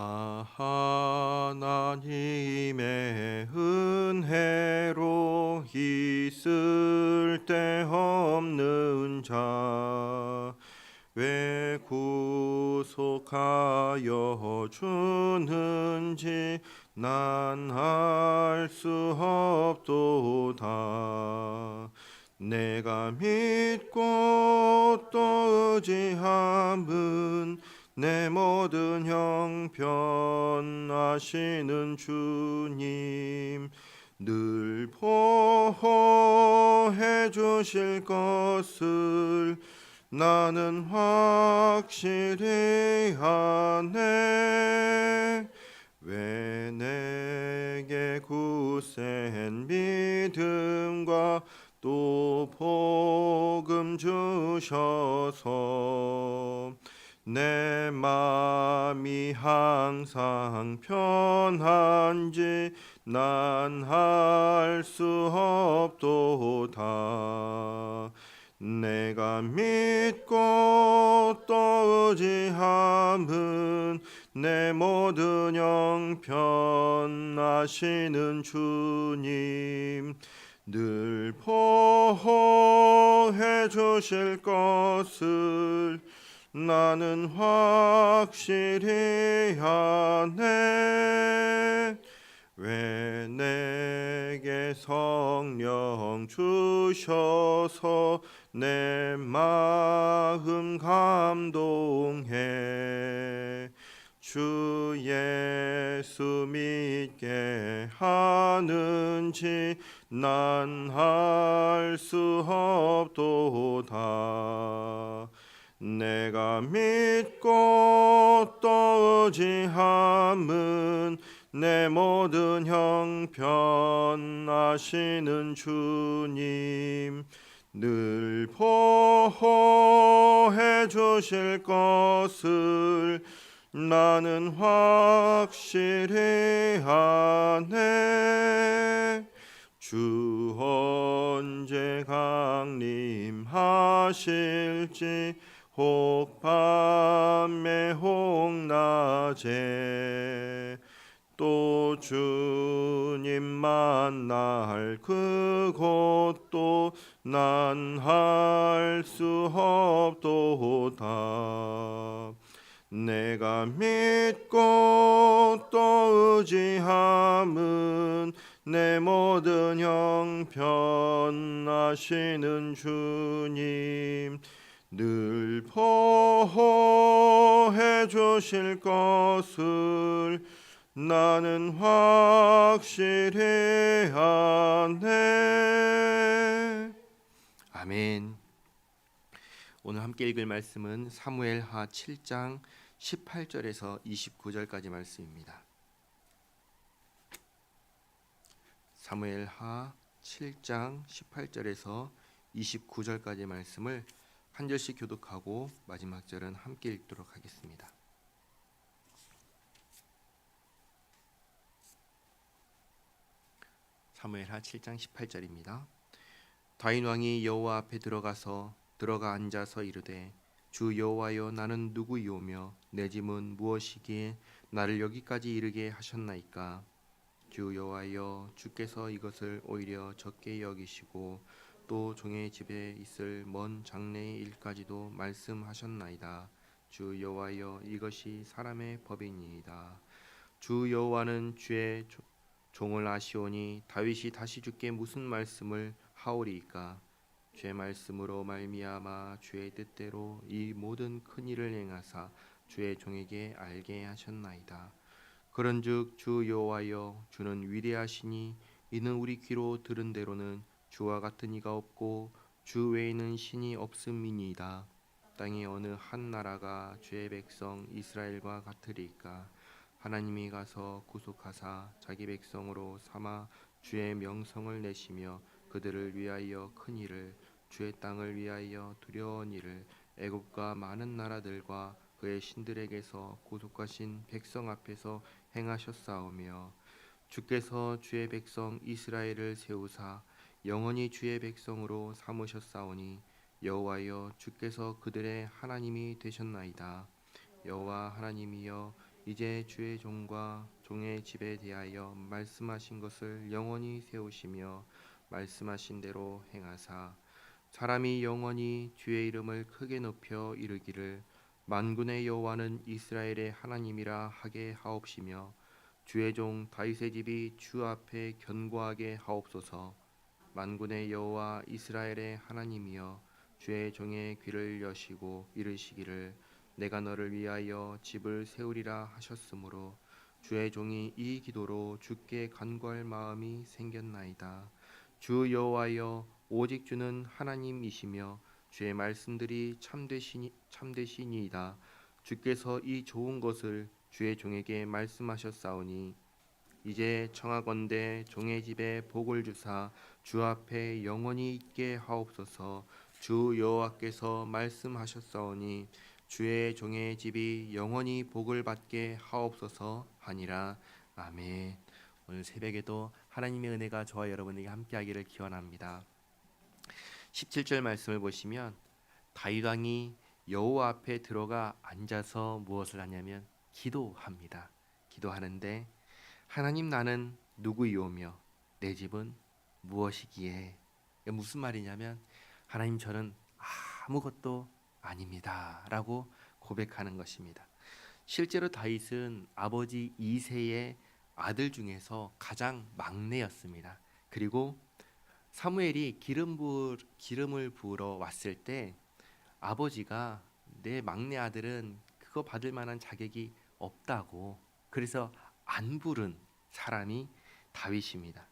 아 하나님의 은혜로 있을 데 없는 자 왜 구속하여 주는지 난 알 수 없도다. 내가 믿고 또 의지함은 내 모든 형편 아시는 주님 늘 보호해 주실 것을 나는 확실히 아네. 왜 내게 굳센 믿음과 또 복음 주셔서 내 마음이 항상 편한지 난 알 수 없도다. 내가 믿고 또 의지함은 내 모든 영편 아시는 주님 늘 보호해 주실 것을 나는 확실히 아네 왜 내게 성령 주셔서 내 마음 감동해? 주 예수 믿게 하는지 난 알 수 없도다 내가 믿고 또 의지함은 내 모든 형편 아시는 주님 늘 보호해 주실 것을 나는 확실히 아네. 주 언제 강림하실지 혹 밤에 혹 낮에 또 주님 만날 그곳도 난 할 수 없도다. 내가 믿고 또 의지함은 내 모든 형편 아시는 주님 늘 보호해 주실 것을 나는 확실히 아네 아멘 오늘 함께 읽을 말씀은 사무엘하 7장 18절에서 29절까지 말씀입니다. 사무엘하 7장 18절에서 29절까지 말씀을 한 절씩 교독하고 마지막 절은 함께 읽도록 하겠습니다. 사무엘하 7장 18절입니다. 다윗 왕이 여호와 앞에 들어가서 들어가 앉아서 이르되 주 여호와여 나는 누구이오며 내 짐은 무엇이기에 나를 여기까지 이르게 하셨나이까 주 여호와여 주께서 이것을 오히려 적게 여기시고 또 종의 집에 있을 먼 장래의 일까지도 말씀하셨나이다. 주 여호와여 이것이 사람의 법이니이다. 주 여호와는 주의 조- 종을 아시오니 다윗이 다시 주께 무슨 말씀을 하오리이까 주의 말씀으로 말미암아 주의 뜻대로 이 모든 큰 일을 행하사 주의 종에게 알게 하셨나이다. 그런즉 주 여호와여 주는 위대하시니 이는 우리 귀로 들은 대로는 주와 같은 이가 없고 주 외에는 신이 없음이니이다. 땅의 어느 한 나라가 주의 백성 이스라엘과 같으리까 하나님이 가서 구속하사 자기 백성으로 삼아 주의 명성을 내시며 그들을 위하여 큰 일을 주의 땅을 위하여 두려운 일을 애굽과 많은 나라들과 그의 신들에게서 구속하신 백성 앞에서 행하셨사오며 주께서 주의 백성 이스라엘을 세우사 영원히 주의 백성으로 삼으셨사오니 여호와여 주께서 그들의 하나님이 되셨나이다. 여호와 하나님이여 이제 주의 종과 종의 집에 대하여 말씀하신 것을 영원히 세우시며 말씀하신 대로 행하사. 사람이 영원히 주의 이름을 크게 높여 이르기를 만군의 여호와는 이스라엘의 하나님이라 하게 하옵시며 주의 종 다윗의 집이 주 앞에 견고하게 하옵소서 만군의 여호와 이스라엘의 하나님이여 주의 종의 귀를 여시고 이르시기를 내가 너를 위하여 집을 세우리라 하셨으므로 주의 종이 이 기도로 주께 간구할 마음이 생겼나이다. 주 여호와여 오직 주는 하나님이시며 주의 말씀들이 참되시니 참되시니이다. 주께서 이 좋은 것을 주의 종에게 말씀하셨사오니 이제 청하건대 종의 집에 복을 주사 주 앞에 영원히 있게 하옵소서. 주 여호와께서 말씀하셨사오니 주의 종의 집이 영원히 복을 받게 하옵소서 하니라 아멘. 오늘 새벽에도 하나님의 은혜가 저와 여러분에게 함께하기를 기원합니다. 17절 말씀을 보시면 다윗 왕이 여호와 앞에 들어가 앉아서 무엇을 하냐면 기도합니다. 기도하는데 하나님 나는 누구이오며 내 집은 무엇이기에 무슨 말이냐면 하나님 저는 아무것도 아닙니다라고 고백하는 것입니다. 실제로 다윗은 아버지 이세의 아들 중에서 가장 막내였습니다. 그리고 사무엘이 기름 부 기름을 부으러 왔을 때 아버지가 내 막내 아들은 그거 받을 만한 자격이 없다고 그래서 안 부른 사람이 다윗입니다.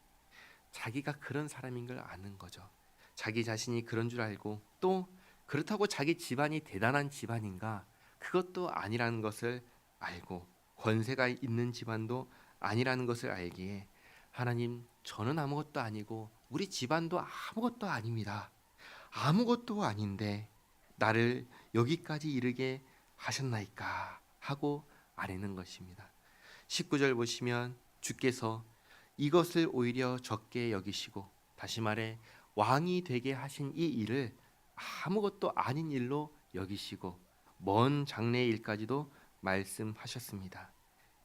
자기가 그런 사람인 걸 아는 거죠. 자기 자신이 그런 줄 알고 또 그렇다고 자기 집안이 대단한 집안인가 그것도 아니라는 것을 알고 권세가 있는 집안도 아니라는 것을 알기에 하나님 저는 아무것도 아니고 우리 집안도 아무것도 아닙니다. 아무것도 아닌데 나를 여기까지 이르게 하셨나이까 하고 아뢰는 것입니다. 19절 보시면 주께서 이것을 오히려 적게 여기시고 다시 말해 왕이 되게 하신 이 일을 아무것도 아닌 일로 여기시고 먼 장래의 일까지도 말씀하셨습니다.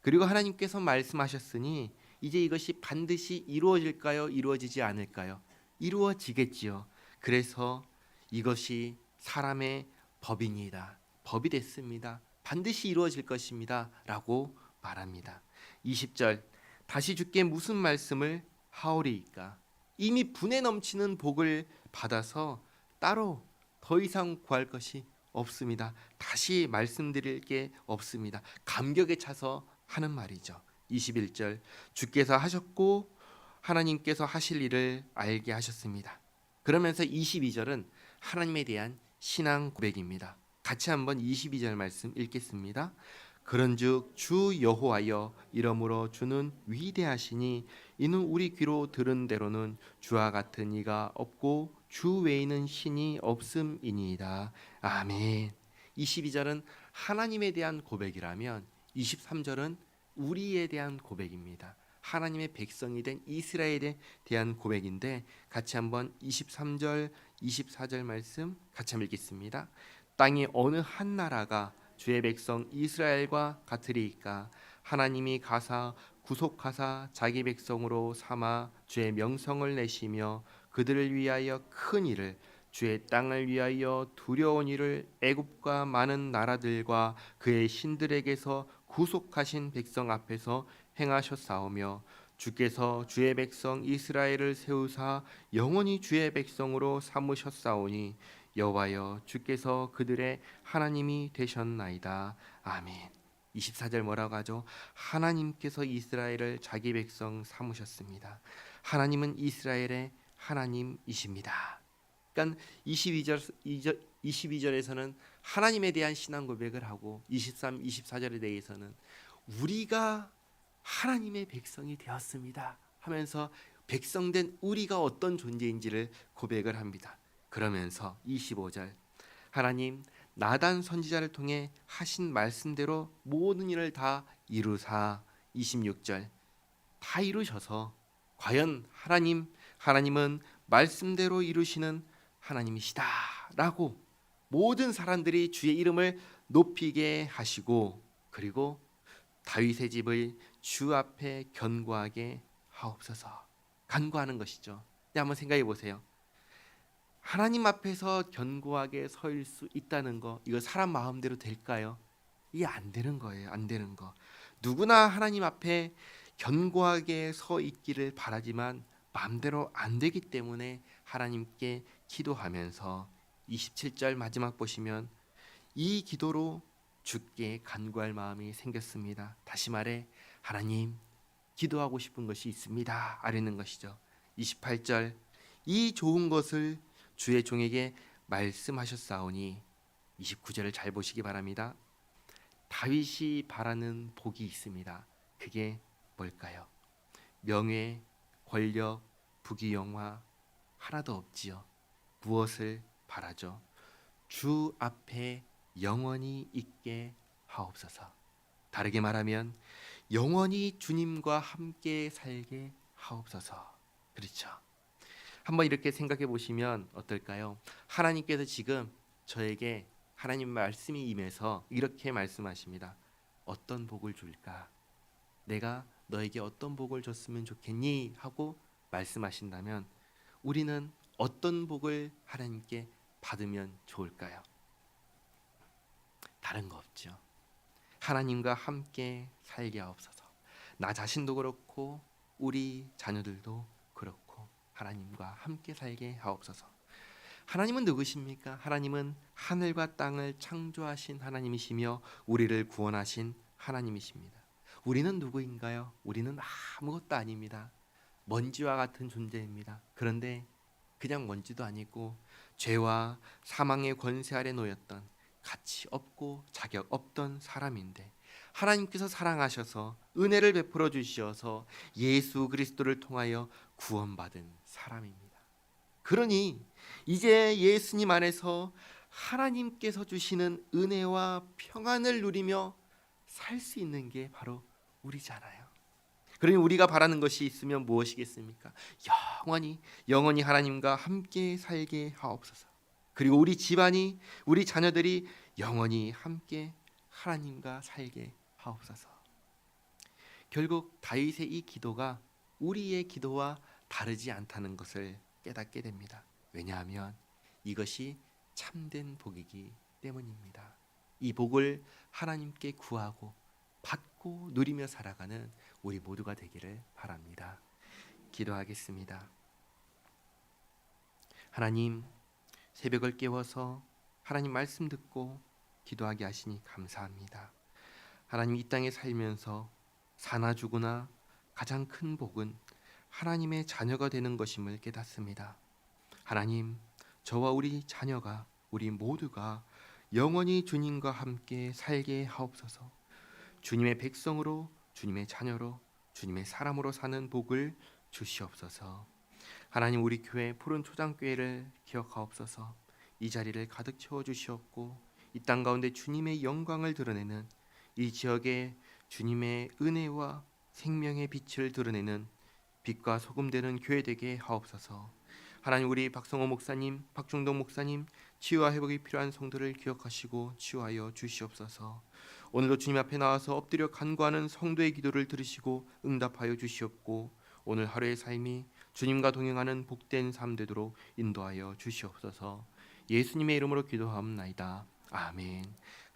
그리고 하나님께서 말씀하셨으니 이제 이것이 반드시 이루어질까요? 이루어지지 않을까요? 이루어지겠지요. 그래서 이것이 사람의 법이니다. 법이 됐습니다. 반드시 이루어질 것입니다 라고 말합니다. 20절 다시 주께 무슨 말씀을 하오리이까? 이미 분에 넘치는 복을 받아서 따로 더 이상 구할 것이 없습니다. 다시 말씀드릴 게 없습니다. 감격에 차서 하는 말이죠. 21절 주께서 하셨고 하나님께서 하실 일을 알게 하셨습니다. 그러면서 22절은 하나님에 대한 신앙 고백입니다. 같이 한번 22절 말씀 읽겠습니다. 그런즉 주 여호와여 이러므로 주는 위대하시니 이는 우리 귀로 들은 대로는 주와 같은 이가 없고 주 외에는 신이 없음이니이다. 아멘. 22절은 하나님에 대한 고백이라면 23절은 우리에 대한 고백입니다. 하나님의 백성이 된 이스라엘에 대한 고백인데 같이 한번 23절, 24절 말씀 같이 읽겠습니다. 땅의 어느 한 나라가 주의 백성 이스라엘과 같으리이까? 하나님이 가사 구속하사 자기 백성으로 삼아 주의 명성을 내시며 그들을 위하여 큰 일을 주의 땅을 위하여 두려운 일을 애굽과 많은 나라들과 그의 신들에게서 구속하신 백성 앞에서 행하셨사오며 주께서 주의 백성 이스라엘을 세우사 영원히 주의 백성으로 삼으셨사오니 여호와여 주께서 그들의 하나님이 되셨나이다 아멘. 24절 뭐라고 하죠? 하나님께서 이스라엘을 자기 백성 삼으셨습니다. 하나님은 이스라엘의 하나님이십니다. 그러니까 22절 22절에서는 하나님에 대한 신앙 고백을 하고 23, 24절에 대해서는 우리가 하나님의 백성이 되었습니다. 하면서 백성된 우리가 어떤 존재인지를 고백을 합니다. 그러면서 25절 하나님 나단 선지자를 통해 하신 말씀대로 모든 일을 다 이루사 26절 다 이루셔서 과연 하나님 하나님은 말씀대로 이루시는 하나님이시다라고 모든 사람들이 주의 이름을 높이게 하시고 그리고 다윗의 집을 주 앞에 견고하게 하옵소서 간구하는 것이죠. 네, 한번 생각해 보세요. 하나님 앞에서 견고하게 설수 있다는 거 이거 사람 마음대로 될까요? 이게 안 되는 거예요. 안 되는 거. 누구나 하나님 앞에 견고하게 서 있기를 바라지만 마음대로 안 되기 때문에 하나님께 기도하면서 27절 마지막 보시면 이 기도로 주께 간구할 마음이 생겼습니다. 다시 말해 하나님 기도하고 싶은 것이 있습니다. 아뢰는 것이죠. 28절 이 좋은 것을 주의 종에게 말씀하셨사오니 29절을 잘 보시기 바랍니다. 다윗이 바라는 복이 있습니다. 그게 뭘까요? 명예, 권력, 부귀영화 하나도 없지요. 무엇을 바라죠? 주 앞에 영원히 있게 하옵소서. 다르게 말하면 영원히 주님과 함께 살게 하옵소서. 그렇죠. 한번 이렇게 생각해 보시면 어떨까요? 하나님께서 지금 저에게 하나님 말씀이 임해서 이렇게 말씀하십니다. 어떤 복을 줄까? 내가 너에게 어떤 복을 줬으면 좋겠니? 하고 말씀하신다면 우리는 어떤 복을 하나님께 받으면 좋을까요? 다른 거 없죠. 하나님과 함께 살게 하옵소서. 나 자신도 그렇고 우리 자녀들도 하나님과 함께 살게 하옵소서. 하나님은 누구십니까? 하나님은 하늘과 땅을 창조하신 하나님이시며 우리를 구원하신 하나님이십니다. 우리는 누구인가요? 우리는 아무것도 아닙니다. 먼지와 같은 존재입니다. 그런데 그냥 먼지도 아니고 죄와 사망의 권세 아래 놓였던 가치 없고 자격 없던 사람인데 하나님께서 사랑하셔서 은혜를 베풀어 주시어서 예수 그리스도를 통하여 구원받은 사람입니다. 그러니 이제 예수님 안에서 하나님께서 주시는 은혜와 평안을 누리며 살 수 있는 게 바로 우리잖아요. 그러니 우리가 바라는 것이 있으면 무엇이겠습니까? 영원히 영원히 하나님과 함께 살게 하옵소서. 그리고 우리 집안이 우리 자녀들이 영원히 함께 하나님과 살게 하옵소서. 결국 다윗의 이 기도가 우리의 기도와 다르지 않다는 것을 깨닫게 됩니다. 왜냐하면 이것이 참된 복이기 때문입니다. 이 복을 하나님께 구하고 받고 누리며 살아가는 우리 모두가 되기를 바랍니다. 기도하겠습니다. 하나님, 새벽을 깨워서 하나님 말씀 듣고 기도하게 하시니 감사합니다. 하나님 이 땅에 살면서 사나 죽으나 가장 큰 복은 하나님의 자녀가 되는 것임을 깨닫습니다. 하나님, 저와 우리 자녀가 우리 모두가 영원히 주님과 함께 살게 하옵소서. 주님의 백성으로 주님의 자녀로 주님의 사람으로 사는 복을 주시옵소서. 하나님 우리 교회 푸른 초장교회를 기억하옵소서. 이 자리를 가득 채워 주시옵고 이 땅 가운데 주님의 영광을 드러내는 이 지역에 주님의 은혜와 생명의 빛을 드러내는 빛과 소금 되는 교회 되게 하옵소서. 하나님 우리 박성호 목사님, 박중동 목사님 치유와 회복이 필요한 성도를 기억하시고 치유하여 주시옵소서. 오늘도 주님 앞에 나와서 엎드려 간구하는 성도의 기도를 들으시고 응답하여 주시옵고 오늘 하루의 삶이 주님과 동행하는 복된 삶 되도록 인도하여 주시옵소서. 예수님의 이름으로 기도하옵나이다. 아멘.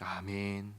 아멘.